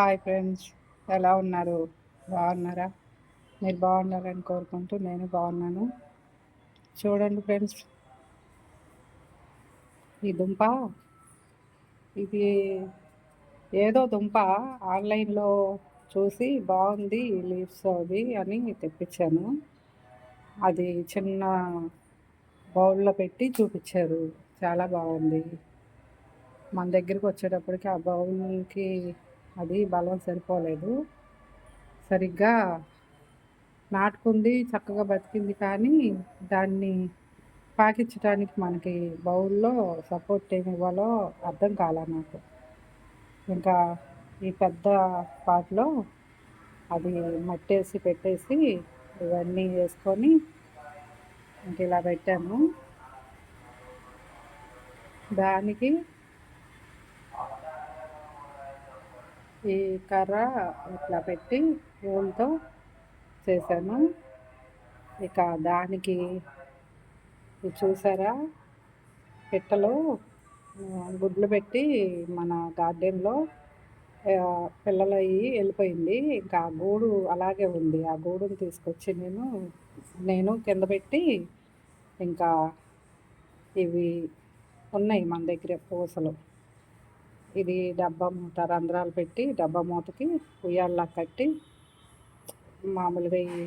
Hi friends ఎలా ఉన్నారు? బాగున్నారా? మీరు బాగున్నారని కోరుకుంటూ నేను బాగున్నాను. చూడండి ఫ్రెండ్స్ ఈ దుంప ఇది ఏదో దుంప ఆన్లైన్లో చూసి బాగుంది లీవ్స్ అవి అని తెప్పించాను. అది చిన్న బౌల్లో పెట్టి చూపించారు. చాలా బాగుంది. మన దగ్గరికి వచ్చేటప్పటికి ఆ బౌల్కి అది బలం సరిపోలేదు. సరిగ్గా నాటుకుంది చక్కగా బతికింది కానీ దాన్ని పాకించడానికి మనకి బౌల్లో సపోర్ట్ ఏమి ఇవ్వాలో అర్థం కాలే నాకు. ఇంకా ఈ పెద్ద పాట్లో అది మట్టేసి పెట్టేసి ఇవన్నీ వేసుకొని ఇంక ఇలా పెట్టాను. దానికి ఈ కర్ర ఇట్లా పెట్టి రోల్తో చేశాను. ఇక దానికి చూసారా? పిట్టలు గుడ్లు పెట్టి మన గార్డెన్లో పిల్లలు అయ్యి వెళ్ళిపోయింది. ఇంకా ఆ గూడు అలాగే ఉంది. ఆ గూడుని తీసుకొచ్చి నేను నేను కింద పెట్టి ఇంకా ఇవి ఉన్నాయి మన దగ్గర పూసలు. ఇది డబ్బా మూత రంధ్రాలు పెట్టి డబ్బా మూతకి ఉయ్యాల్లా కట్టి మామూలుగా ఈ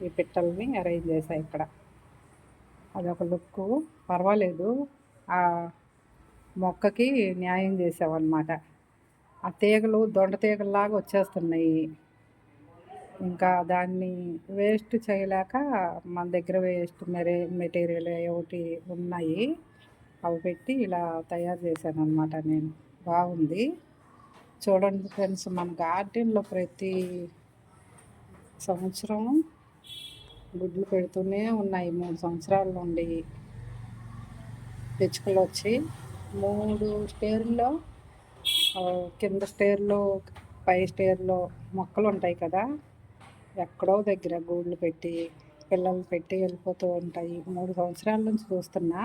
ఈ పిట్టల్ని అరేంజ్ చేశాయి ఇక్కడ. అదొక లుక్ పర్వాలేదు. ఆ మొక్కకి న్యాయం చేసామన్నమాట ఆ తీగలు దొండ తీగల్లాగా వచ్చేస్తున్నాయి. ఇంకా దాన్ని వేస్ట్ చేయలేక మన దగ్గర వేస్ట్ మెరే మెటీరియల్ ఒకటి ఉన్నాయి. అవి పెట్టి ఇలా తయారు చేశాను అనమాట నేను. బాగుంది. చూడండి ఫ్రెండ్స్ మన గార్డెన్లో ప్రతి సంవత్సరం గుడ్లు పెడుతూనే ఉన్నాయి. మూడు సంవత్సరాల నుండి పిచ్చుకలు వచ్చి మూడు స్టేర్లో కింద స్టేర్లో పై స్టేర్లో మొక్కలు ఉంటాయి కదా ఎక్కడో దగ్గర గూళ్ళు పెట్టి పిల్లలు పెట్టి వెళ్ళిపోతూ ఉంటాయి. మూడు సంవత్సరాల నుంచి చూస్తున్నా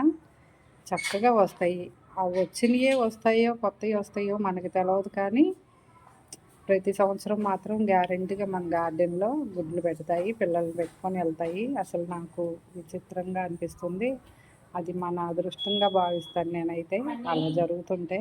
చక్కగా వస్తాయి. అవి వచ్చినయే వస్తాయో కొత్తవి వస్తాయో మనకి తెలియదు కానీ ప్రతి సంవత్సరం మాత్రం గ్యారెంటీగా మన గార్డెన్లో గుడ్లు పెడతాయి పిల్లలు పెట్టుకొని వెళ్తాయి. అసలు నాకు విచిత్రంగా అనిపిస్తుంది. అది మన అదృష్టంగా భావిస్తాను నేనైతే. అలా జరుగుతుంటే